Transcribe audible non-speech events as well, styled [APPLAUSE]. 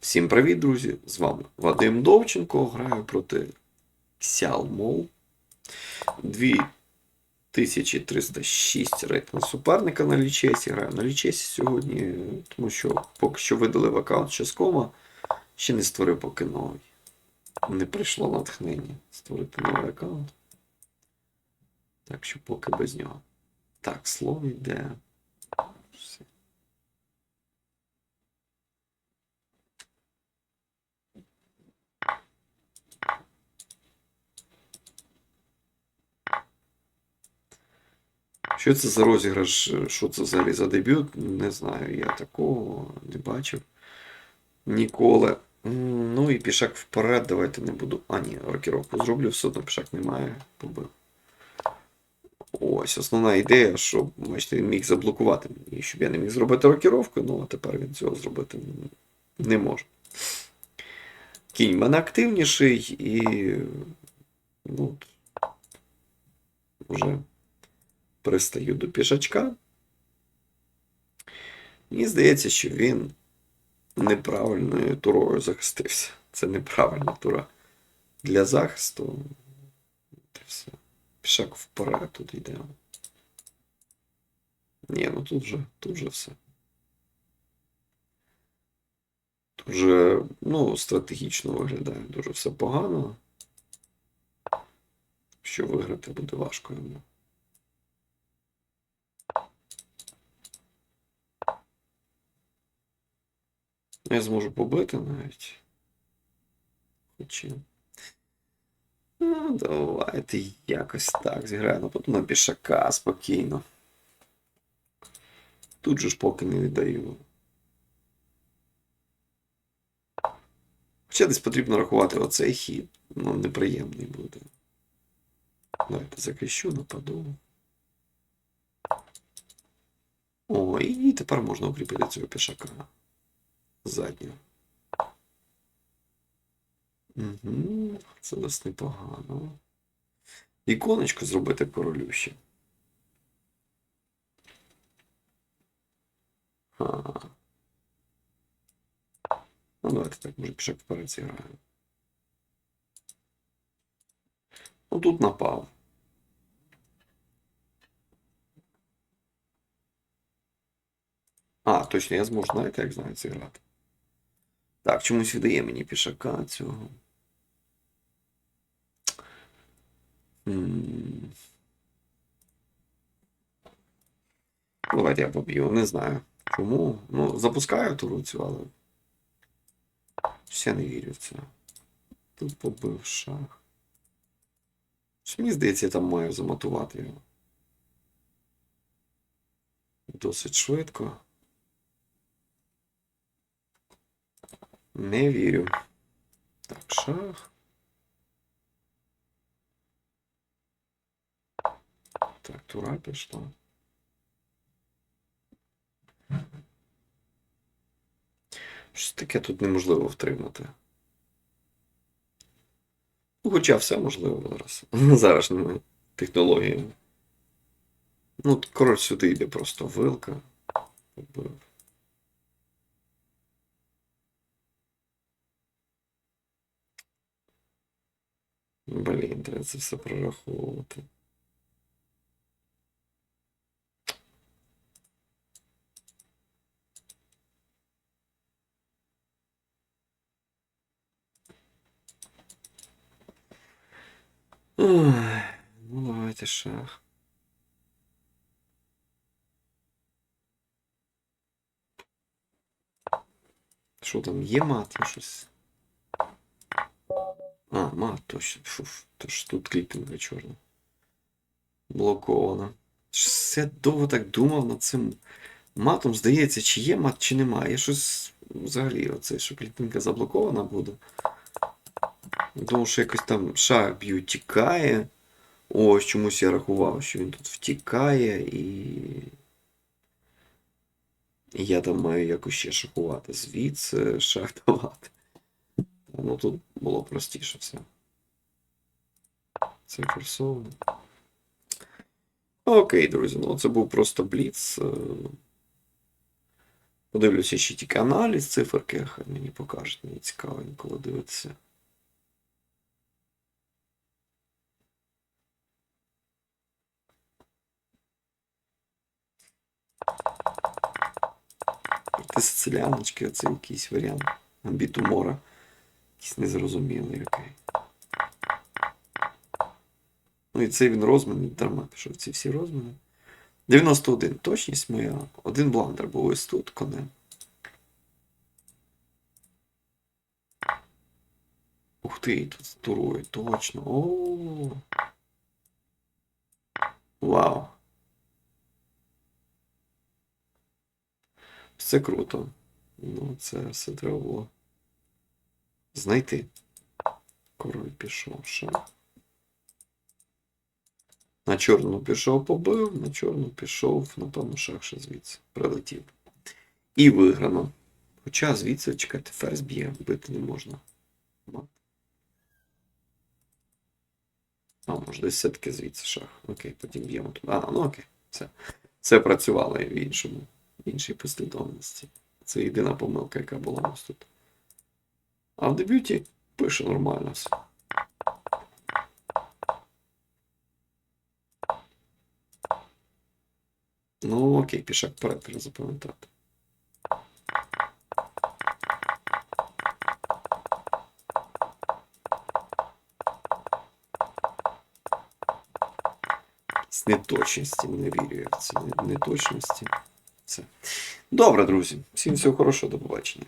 Всім привіт, друзі! З вами Вадим Довченко. Граю проти Сялмол. 2306 рейтинг суперника на лічесі. Граю на лічесі сьогодні, тому що поки що видалив аккаунт Ческома, ще не створив поки новий. Не прийшло натхнення створити новий аккаунт. Так що поки без нього. Так, слово йде. Що це за розіграш? Що це взагалі за дебют? Не знаю. Я такого не бачив ніколи. Ну і пішак вперед. Давайте не буду. А, ні, рокіровку зроблю, все одно пішак немає. Побив. Ось основна ідея, щоб бачите, він міг заблокувати мені, щоб я не міг зробити рокіровку, ну а тепер він цього зробити не може. Кінь мене активніший і. Ну, вже пристаю до пішачка. Мені здається, що він неправильною турою захистився. Це неправильна тура для захисту. Та все. Пішак вперед тут йде. Ні, ну тут же, тут же все. Тут же, ну, стратегічно виглядає дуже все погано. Що виграти буде важко йому. Я зможу побити навіть. Хоча. Ну, давайте якось так зіграємо. Потім на пішака спокійно. Тут же ж поки не віддаю. Хоча десь потрібно рахувати оцей хід. Ну, неприємний буде. Давайте захищу, нападу. О, і тепер можна укріпити цього пішака. Заднього. Угу, це досить непогано. Іконочку зробити королю ще. Ага. Ну, давайте так, може, пішак вперед зіграємо. Ну, тут напав. А, точно, я зможу, знаєте, як знаю зіграти. Так, чомусь віддає мені пішака цього. Давайте я поб'ю, не знаю. Чому? Ну, запускаю туру цю, але. Ще не вірю в це. Тут побив шах. Що мені здається, я там маю замотувати його. Досить швидко. Не вірю. Так, шах. Так, тура пішла. Щось таке тут неможливо втримати. Ну, хоча все можливо зараз. [LAUGHS] Зарашніми технологіями. Ну, от, король сюди йде просто вилка. Побив. Блін, треба це все прораховувати. Ой, ну давайте шах. Що там є мат? Щось. А, мат, точно. Фуф, то ж тут кліпінга чорна. Блокована. Я довго так думав над цим матом. Здається, чи є мат, чи немає. Я щось взагалі, оце, що кліпінга заблокована буде. Думав, що якось там шах б'ю тікає. Ось чомусь я рахував, що він тут втікає і. І я там маю якось ще шахувати звідси, шах давати. Ну тут було простіше все. Це форсовано. Окей, друзі, ну це був просто бліц. Е, Подивлюся ще тільки аналіз циферки, хай мені покажуть, мені цікаво інколи дивитися. Ти сициляночки, це якийсь варіант. Амбіту мора. Якийсь незрозумілий який. Ну і цей він розмін, дарма пішов ці всі розміни. 91. Точність моя. Один бландер був ось тут конем. Ух ти, тут з турою, точно. О. Вау. Все круто. Ну, це все треба було знайти. Король пішов ще. На чорну пішов, побив, на чорну пішов, напевно, шах ще звідси прилетів. І виграно. Хоча звідси, чекайте, ферзь б'є, бити не можна. А, може, десь все-таки звідси шах. Окей, потім б'ємо туди. А, ну окей, все. Це працювало в іншому, в іншій послідовності. Це єдина помилка, яка була у нас тут. А в дебюті пише нормально все. Ну, окей, пішак вперед треба запам'ятати. З неточності, не вірю я в ці неточності. Все. Добре, друзі. Всім всього хорошого, до побачення.